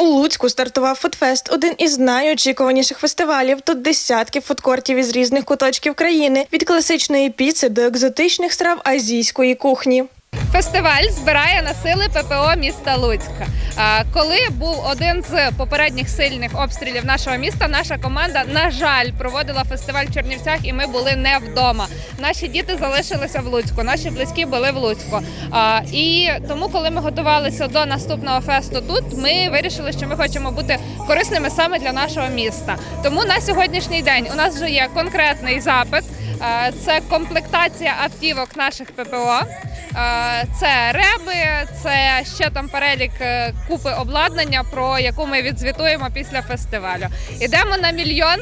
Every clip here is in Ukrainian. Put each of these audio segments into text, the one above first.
У Луцьку стартував фудфест, один із найочікуваніших фестивалів. Тут десятки фудкортів із різних куточків країни, від класичної піци до екзотичних страв азійської кухні. Фестиваль збирає на сили ППО міста Луцька. Коли був один з попередніх сильних обстрілів нашого міста, наша команда, на жаль, проводила фестиваль в Чернівцях, і ми були не вдома. Наші діти залишилися в Луцьку, наші близькі були в Луцьку. І тому, коли ми готувалися до наступного фесту тут, ми вирішили, що ми хочемо бути корисними саме для нашого міста. Тому на сьогоднішній день у нас вже є конкретний запит. Це комплектація автівок наших ППО. Це реби, це ще там перелік е, купи обладнання, про яку ми відзвітуємо після фестивалю. Ідемо на мільйон.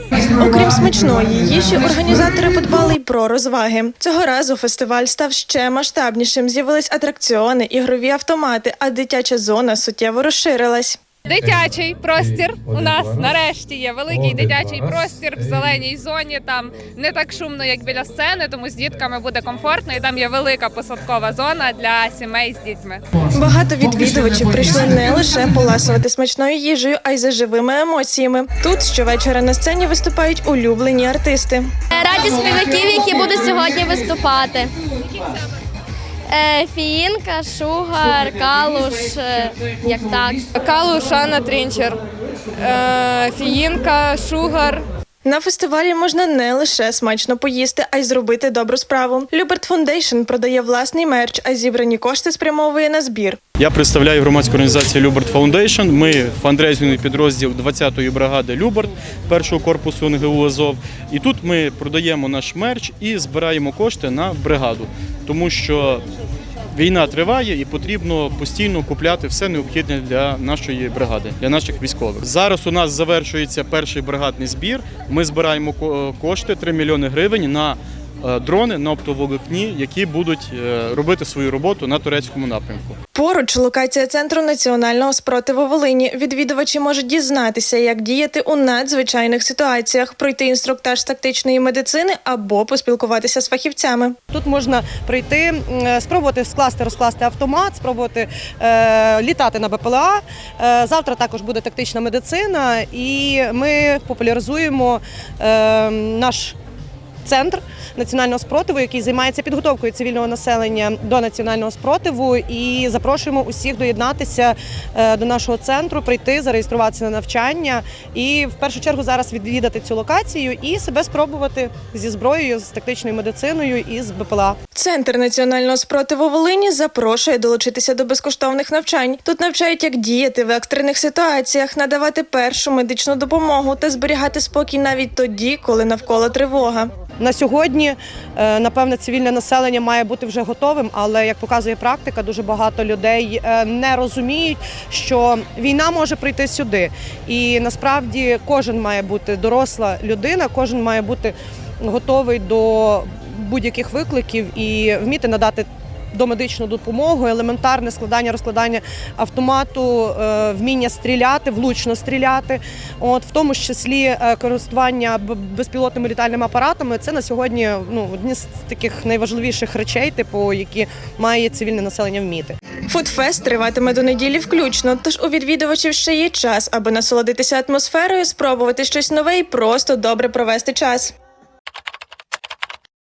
Окрім смачної їжі, організатори подбали й про розваги. Цього разу фестиваль став ще масштабнішим. З'явились атракціони, ігрові автомати, а дитяча зона суттєво розширилась. Дитячий простір у нас нарешті є великий дитячий простір в зеленій зоні. Там не так шумно, як біля сцени, тому з дітками буде комфортно. І там є велика посадкова зона для сімей з дітьми. Багато відвідувачів прийшли не лише поласувати смачною їжею, а й за живими емоціями. Тут щовечора на сцені виступають улюблені артисти. Раді співаків, які будуть сьогодні виступати. Е, Фіїнка, Шугар, Калуш, е, як так. Калуш, Анна, Трінчер, е, Фіїнка, Шугар. На фестивалі можна не лише смачно поїсти, а й зробити добру справу. Люберт Фондейшн продає власний мерч, а зібрані кошти спрямовує на збір. Я представляю громадську організацію Люберт Фаундейшн. Ми фандрейзинговий підрозділ 20-ї бригади Люберт першого корпусу НГУ Азов. І тут ми продаємо наш мерч і збираємо кошти на бригаду, тому що війна триває і потрібно постійно купляти все необхідне для нашої бригади, для наших військових. Зараз у нас завершується перший бригадний збір. Ми збираємо ко- кошти 3 мільйони гривень на дрони на оптоволокні, які будуть е, робити свою роботу на турецькому напрямку. Поруч локація центру національного спротиву Волині. Відвідувачі можуть дізнатися, як діяти у надзвичайних ситуаціях, пройти інструктаж з тактичної медицини або поспілкуватися з фахівцями. Тут можна прийти, е, спробувати скласти, розкласти автомат, спробувати е, літати на БПЛА. Е, завтра також буде тактична медицина, і ми популяризуємо е, наш центр національного спротиву, який займається підготовкою цивільного населення до національного спротиву. І запрошуємо усіх доєднатися е, до нашого центру, прийти, зареєструватися на навчання і в першу чергу зараз відвідати цю локацію і себе спробувати зі зброєю, з тактичною медициною і з БПЛА. Центр національного спротиву Волині запрошує долучитися до безкоштовних навчань. Тут навчають, як діяти в екстрених ситуаціях, надавати першу медичну допомогу та зберігати спокій навіть тоді, коли навколо тривога. На сьогодні, е, напевне, цивільне населення має бути вже готовим, але як показує практика, дуже багато людей е, не розуміють, що війна може прийти сюди. І насправді кожен має бути доросла людина, кожен має бути готовий до будь-яких викликів і вміти надати. Домедичну допомогу, елементарне складання, розкладання автомату, е, вміння стріляти, влучно стріляти. От в тому числі е, користування безпілотними літальними апаратами. Це на сьогодні ну одні з таких найважливіших речей, типу які має цивільне населення вміти. Фудфест триватиме до неділі включно, тож у відвідувачів ще є час, аби насолодитися атмосферою, спробувати щось нове і просто добре провести час.